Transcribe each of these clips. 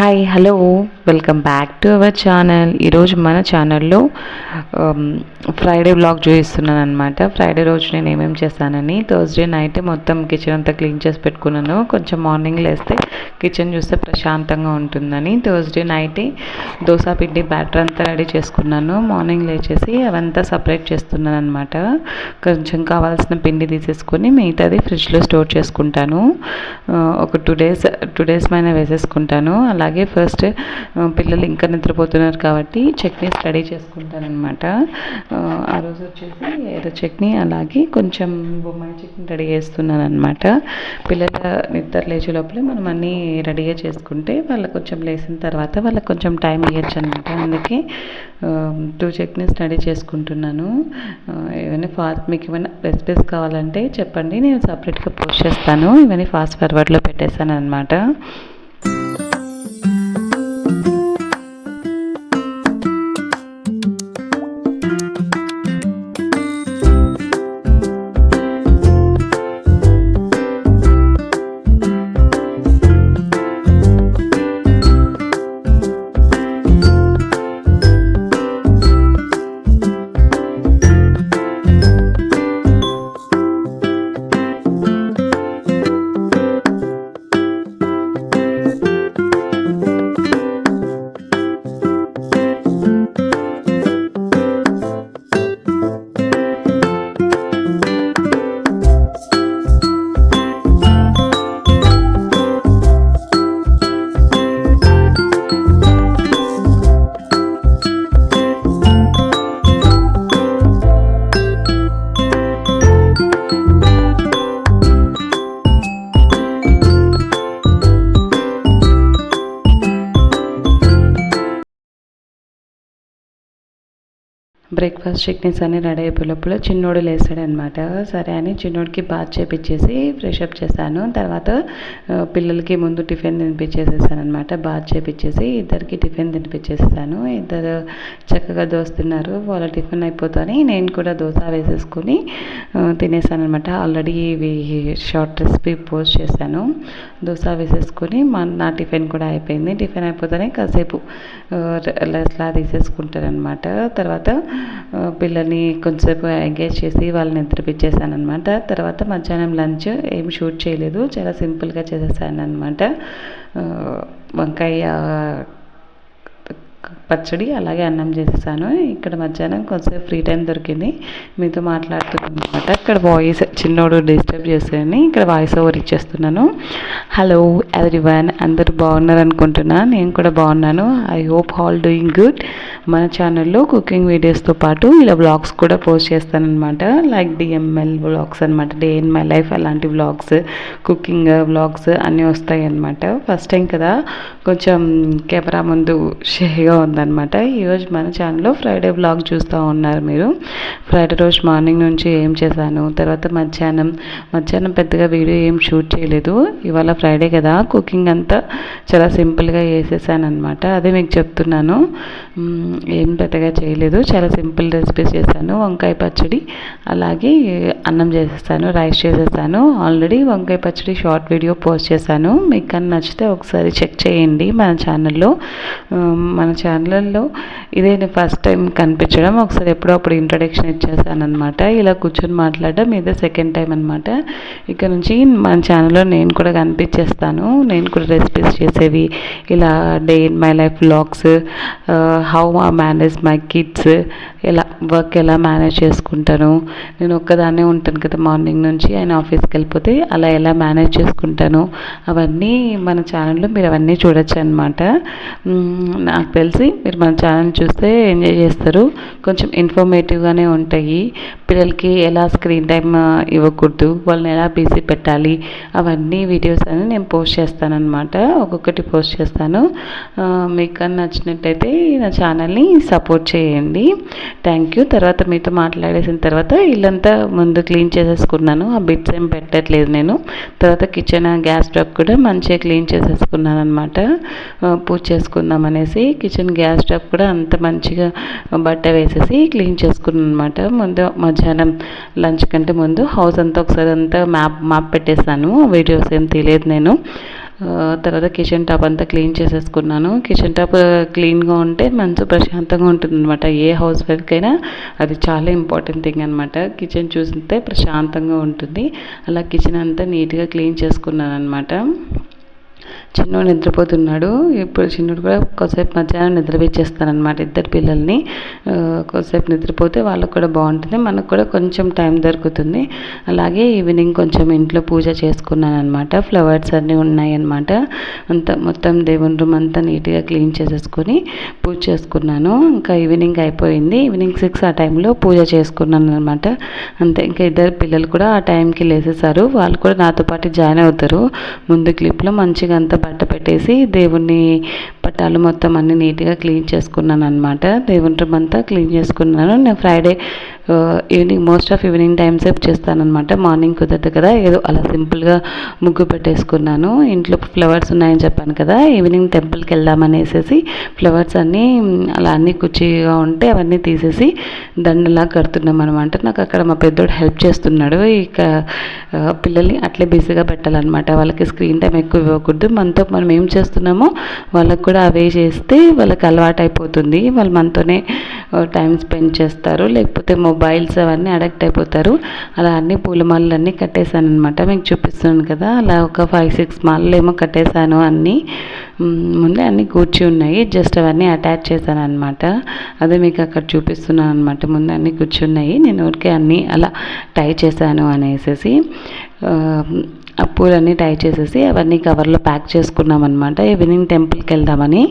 Hi hello welcome back to our channel ఈరోజు మన ఛానల్లో ఫ్రైడే um, బ్లాగ్ చూపిస్తున్నాను అనమాట ఫ్రైడే రోజు నేను ఏమేమి చేస్తానని థర్స్డే నైట్ మొత్తం కిచెన్ అంతా క్లీన్ చేసి పెట్టుకున్నాను. కొంచెం మార్నింగ్ లేస్తే కిచెన్ చూస్తే ప్రశాంతంగా ఉంటుందని. థర్స్డే నైట్ దోశ పిండి బ్యాటర్ అంతా రెడీ చేసుకున్నాను. మార్నింగ్ లేచేసి అవంతా సపరేట్ చేస్తున్నాను అనమాట కొంచెం కావాల్సిన పిండి తీసేసుకొని మిగతాది ఫ్రిడ్జ్లో స్టోర్ చేసుకుంటాను. Uh, ఒక టూ డేస్ టూ డేస్ పైన వేసేసుకుంటాను. అలా అలాగే ఫస్ట్ పిల్లలు ఇంకా నిద్రపోతున్నారు కాబట్టి చట్నీ స్టడీ చేసుకుంటాను అనమాట ఆ రోజు వచ్చేసి ఏదో చట్నీ అలాగే కొంచెం బొమ్మాయి చట్నీ రెడీ చేస్తున్నాను అనమాట పిల్లల నిద్ర లేచే లోపలే మనం అన్నీ రెడీగా చేసుకుంటే వాళ్ళకి కొంచెం లేచిన తర్వాత వాళ్ళకి కొంచెం టైం ఇవ్వచ్చు అనమాట అందుకే టూ చట్నీ స్టడీ చేసుకుంటున్నాను. ఏమైనా ఫాస్ట్ మీకు ఏమైనా రెసిపీస్ కావాలంటే చెప్పండి నేను సపరేట్గా పోస్ట్ చేస్తాను. ఇవన్నీ ఫాస్ట్ ఫార్వర్డ్లో పెట్టేశాను అనమాట బ్రేక్ఫాస్ట్ చట్నీస్ అన్నీ రెడీ అయిపోయినప్పుడు లోపల చిన్నోడు లేసాడు సరే అని చిన్నోడికి బాత్ చేపించేసి ఫ్రెష్ అప్ చేశాను తర్వాత పిల్లలకి ముందు టిఫిన్ తినిపించేసేసాను అనమాట బాత్ చేపించేసి ఇద్దరికి టిఫిన్ తినిపించేస్తాను ఇద్దరు చక్కగా దోస్తున్నారు. వాళ్ళ టిఫిన్ అయిపోతాని నేను కూడా దోశ వేసేసుకొని ఆ, తినేసాను అనమాట ఆల్రెడీ ఇవి షార్ట్ రెసిపీ పోస్ట్ చేశాను. దోశ వేసేసుకొని మా నా టిఫిన్ కూడా అయిపోయింది. టిఫిన్ అయిపోతానే కాసేపు లెస్లా తీసేసుకుంటారనమాట తర్వాత పిల్లల్ని కొంచెంసేపు ఎంగేజ్ చేసి వాళ్ళని నిద్రపించేసాను అనమాట తర్వాత మధ్యాహ్నం లంచ్ ఏం షూట్ చేయలేదు. చాలా సింపుల్గా చేసేసాను అనమాట వంకాయ పచ్చడి అలాగే అన్నం చేసేసాను. ఇక్కడ మధ్యాహ్నం కొంచెంసేపు ఫ్రీ టైం దొరికింది. మీతో మాట్లాడుతున్నాను అనమాట ఇక్కడ వాయిస్ చిన్నోడు డిస్టర్బ్ చేసేయని ఇక్కడ వాయిస్ ఓవర్ ఇచ్చేస్తున్నాను. హలో ఎవ్రీవన్ అందరూ బాగున్నారు అనుకుంటున్నా. నేను కూడా బాగున్నాను. I hope all doing good. మన ఛానల్లో కుకింగ్ వీడియోస్తో పాటు ఇలా వ్లాగ్స్ కూడా పోస్ట్ చేస్తానమాట లైక్ డిఎంఎల్ వ్లాగ్స్ అనమాట డే ఇన్ మై లైఫ్ అలాంటి వ్లాగ్స్ కుకింగ్ వ్లాగ్స్ అన్నీ వస్తాయి అనమాట ఫస్ట్ టైం కదా కొంచెం కెమెరా ముందు షేగా ఉందన్నమాట. ఈరోజు మన ఛానల్లో ఫ్రైడే బ్లాగ్ చూస్తూ ఉన్నారు మీరు. ఫ్రైడే రోజు మార్నింగ్ నుంచి ఏం చేశాను తర్వాత మధ్యాహ్నం మధ్యాహ్నం పెద్దగా వీడియో ఏం షూట్ చేయలేదు. ఇవాళ ఫ్రైడే కదా కుకింగ్ అంతా చాలా సింపుల్గా చేసేసాను అనమాట అదే మీకు చెప్తున్నాను. ఏం పెద్దగా చేయలేదు చాలా సింపుల్ రెసిపీస్ చేశాను. వంకాయ పచ్చడి అలాగే అన్నం చేసేసాను రైస్ చేసేసాను ఆల్రెడీ వంకాయ పచ్చడి షార్ట్ వీడియో పోస్ట్ చేశాను. మీకు కానీ నచ్చితే ఒకసారి చెక్ చేయండి మన ఛానల్లో. మన ఛానల్లో ఇదే నేను ఫస్ట్ టైం కనిపించడం. ఒకసారి ఎప్పుడో అప్పుడు ఇంట్రడక్షన్ ఇచ్చేసాను అనమాట ఇలా కూర్చొని మాట్లాడడం ఇదే సెకండ్ టైం అనమాట ఇక్కడ నుంచి మన ఛానల్లో నేను కూడా కనిపించేస్తాను. నేను కూడా రెసిపీస్ చేసేవి. ఇలా day in my life blogs how manage my kids ఎలా వర్క్ ఎలా మేనేజ్ చేసుకుంటాను. నేను ఒక్కదాన్నే ఉంటాను కదా మార్నింగ్ నుంచి. ఆయన ఆఫీస్కి వెళ్ళిపోతే అలా ఎలా మేనేజ్ చేసుకుంటాను. అవన్నీ మన ఛానల్లో మీరు అవన్నీ చూడొచ్చు అనమాట నాకు తెలిసి మీరు మన ఛానల్ చూస్తే ఎంజాయ్ చేస్తారు. కొంచెం ఇన్ఫర్మేటివ్గానే ఉంటాయి. పిల్లలకి ఎలా స్క్రీన్ టైం ఇవ్వకూడదు వాళ్ళని ఎలా బిజీ పెట్టాలి అవన్నీ వీడియోస్ అని నేను పోస్ట్ చేస్తానన్నమాట. ఒక్కొక్కటి పోస్ట్ చేస్తాను. మీకు నచ్చినట్టయితే నా ఛానల్ని సపోర్ట్ చేయండి. థ్యాంక్ యూ తర్వాత మీతో మాట్లాడేసిన తర్వాత ఇల్లంతా ముందు క్లీన్ చేసేసుకున్నాను. ఆ బిట్స్ ఏం పెట్టట్లేదు నేను. తర్వాత కిచెన్ గ్యాస్ స్టవ్ కూడా మంచిగా క్లీన్ చేసేసుకున్నాను అనమాట పూజ చేసుకుందాం అనేసి కిచెన్ గ్యాస్ స్టవ్ కూడా అంత మంచిగా బట్ట వేసేసి క్లీన్ చేసుకున్నాను అనమాట ముందు మధ్య మధ్యాహ్నం లంచ్ కంటే ముందు హౌస్ అంతా ఒకసారి అంతా మ్యాప్ మ్యాప్ పెట్టేసాను వీడియోస్ ఏం తెలియదు నేను. తర్వాత కిచెన్ టాప్ అంతా క్లీన్ చేసేసుకున్నాను. కిచెన్ టాప్ క్లీన్గా ఉంటే మంచి ప్రశాంతంగా ఉంటుంది అనమాట ఏ హౌస్ వైఫ్కైనా అది చాలా ఇంపార్టెంట్ థింగ్ అనమాట కిచెన్ చూస్తే ప్రశాంతంగా ఉంటుంది. అలా కిచెన్ అంతా నీట్గా క్లీన్ చేసుకున్నాను అనమాట చిన్నోడు నిద్రపోతున్నాడు. ఇప్పుడు చిన్నోడు కూడా కొద్దిసేపు మధ్యాహ్నం నిద్రపించేస్తానమాట ఇద్దరు పిల్లల్ని. కొద్దిసేపు నిద్రపోతే వాళ్ళకు కూడా బాగుంటుంది. మనకు కూడా కొంచెం టైం దొరుకుతుంది. అలాగే ఈవినింగ్ కొంచెం ఇంట్లో పూజ చేసుకున్నాను అనమాట ఫ్లవర్స్ అన్నీ ఉన్నాయన్నమాట. అంత మొత్తం దేవుని రూమ్ అంతా నీట్గా క్లీన్ చేసేసుకొని పూజ చేసుకున్నాను. ఇంకా ఈవినింగ్ అయిపోయింది. ఈవినింగ్ సిక్స్ ఆ టైంలో పూజ చేసుకున్నాను అనమాట అంతే ఇంకా ఇద్దరు పిల్లలు కూడా ఆ టైంకి లేసేసారు. వాళ్ళు కూడా నాతో పాటు జాయిన్ అవుతారు. ముందు క్లిప్లో మంచిగా అంతా బట్ట పెట్టేసి దేవుణ్ణి పట్టాలు మొత్తం అన్ని నీట్గా క్లీన్ చేసుకున్నాను అనమాట దేవుని రూమ్ అంతా క్లీన్ చేసుకున్నాను. నేను Friday evening most of evening time సేపు చేస్తానమాట మార్నింగ్ కుదరదు కదా. ఏదో అలా సింపుల్గా ముగ్గు పెట్టేసుకున్నాను. ఇంట్లో ఫ్లవర్స్ ఉన్నాయని చెప్పాను కదా. ఈవినింగ్ టెంపుల్కి వెళ్దామనేసేసి ఫ్లవర్స్ అన్నీ అలా అన్నీ కుచ్చిగా ఉంటే అవన్నీ తీసేసి దండలా కడుతున్నాం అనమాట నాకు అక్కడ మా పెద్దోడు హెల్ప్ చేస్తున్నాడు. ఇక పిల్లల్ని అట్లే బిజీగా పెట్టాలన్నమాట. వాళ్ళకి స్క్రీన్ టైం ఎక్కువ ఇవ్వకూడదు. మనతో మనం ఏం చేస్తున్నామో వాళ్ళకు కూడా అవే చేస్తే వాళ్ళకి అలవాటు అయిపోతుంది వాళ్ళు మనతోనే టైం స్పెండ్ చేస్తారు. లేకపోతే మొబైల్స్ అవన్నీ అడక్ట్ అయిపోతారు. అలా అన్ని పూల మాలలు అన్నీ కట్టేశాను అనమాట మీకు చూపిస్తున్నాను కదా అలా ఒక ఫైవ్ సిక్స్ మాలలు ఏమో కట్టేశాను అన్నీ. ముందే అన్నీ కూర్చి ఉన్నాయి. జస్ట్ అవన్నీ అటాచ్ చేశాను అనమాట అదే మీకు అక్కడ చూపిస్తున్నాను అనమాట ముందు అన్నీ కూర్చున్నాయి నేను ఊరికే అన్నీ అలా టై చేశాను అనేసి పూలన్నీ టై చేసేసి అవన్నీ కవర్లో ప్యాక్ చేసుకున్నాం అనమాట ఈవినింగ్ టెంపుల్కి వెళ్దామని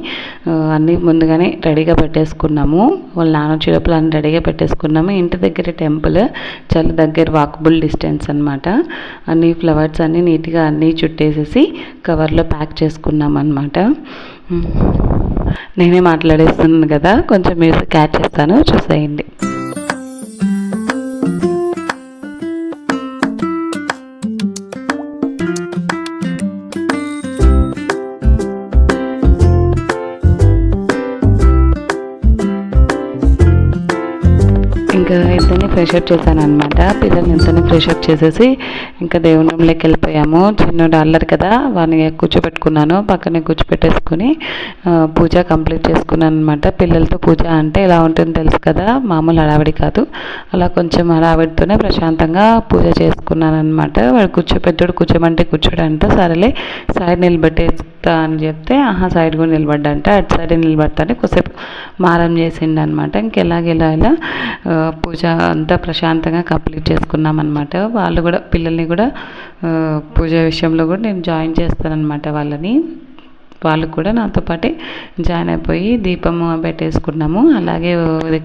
అన్నీ ముందుగానే రెడీగా పెట్టేసుకున్నాము. వాళ్ళ నాన్న వచ్చేటప్పుడు అన్నీ రెడీగా పెట్టేసుకున్నాము. ఇంటి దగ్గర టెంపుల్ చాలా దగ్గర వాకబుల్ డిస్టెన్స్ అనమాట అన్ని ఫ్లవర్స్ అన్నీ నీట్గా అన్నీ చుట్టేసేసి కవర్లో ప్యాక్ చేసుకున్నాం అనమాట నేనే మాట్లాడేస్తున్నాను కదా కొంచెం మ్యూజిక్ యాడ్ చేస్తాను చూసేయండి. ఫ్రెషప్ చేశాను అనమాట పిల్లల్ని ఇంతనే ఫ్రెషప్ చేసేసి ఇంకా దేవుని రూమ్లోకి వెళ్ళిపోయాము. చిన్నోడు అల్లరు కదా వాడిని కూర్చోబెట్టుకున్నాను. పక్కనే కూర్చోబెట్టేసుకుని పూజ కంప్లీట్ చేసుకున్నాను అనమాట పిల్లలతో పూజ అంటే ఎలా ఉంటుందో తెలుసు కదా మామూలు హడావిడి కాదు. అలా కొంచెం హడావిడితోనే ప్రశాంతంగా పూజ చేసుకున్నాను అనమాట వాడు కూర్చోపెట్టాడు కూర్చోమంటే కూర్చోడంట. సరేలే సైడ్ చెప్తా అని చెప్తే ఆహా సైడ్ కూడా నిలబడ్డంట. అటు సైడ్ నిలబడతానే కొద్దిసేపు మారం చేసిండు అనమాట ఇంకెలాగెలా ఇలా పూజ అంతా ప్రశాంతంగా కంప్లీట్ చేసుకున్నాం అనమాట వాళ్ళు కూడా పిల్లల్ని కూడా పూజ విషయంలో కూడా నేను జాయిన్ చేస్తానన్నమాట వాళ్ళని. వాళ్ళు కూడా నాతో పాటే జాయిన్ అయిపోయి దీపం పెట్టేసుకున్నాము. అలాగే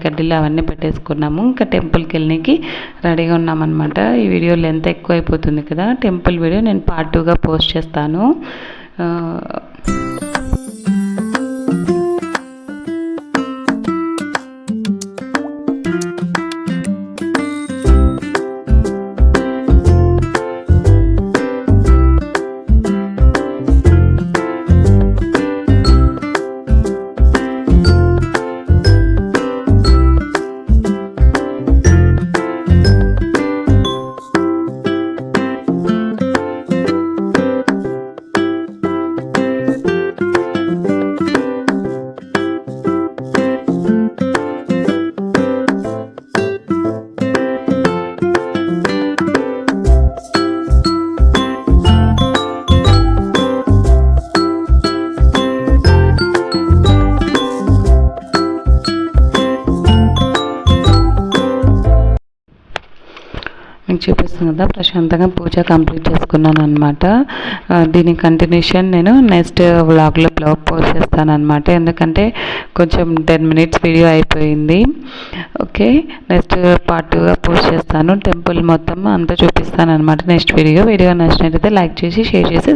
కడ్డీలు అవన్నీ పెట్టేసుకున్నాము. ఇంకా టెంపుల్కి వెళ్ళడానికి రెడీగా ఉన్నామన్నమాట ఈ వీడియో లెంత్ ఎక్కువ అయిపోతుంది కదా. టెంపుల్ వీడియో నేను పార్ట్ టూగా పోస్ట్ చేస్తాను. మీకు కదా ప్రశాంతంగా పూజ కంప్లీట్ చేసుకున్నాను అనమాట దీని కంటిన్యూషన్ నేను నెక్స్ట్ వ్లాగ్లో బ్లాగ్ పోస్ట్ చేస్తాను అనమాట ఎందుకంటే కొంచెం టెన్ మినిట్స్ వీడియో అయిపోయింది. ఓకే నెక్స్ట్ పార్ట్గా పోస్ట్ చేస్తాను. టెంపుల్ మొత్తం అంతా చూపిస్తాను అనమాట నెక్స్ట్ వీడియో వీడియో నచ్చినట్టయితే లైక్ చేసి షేర్ చేసి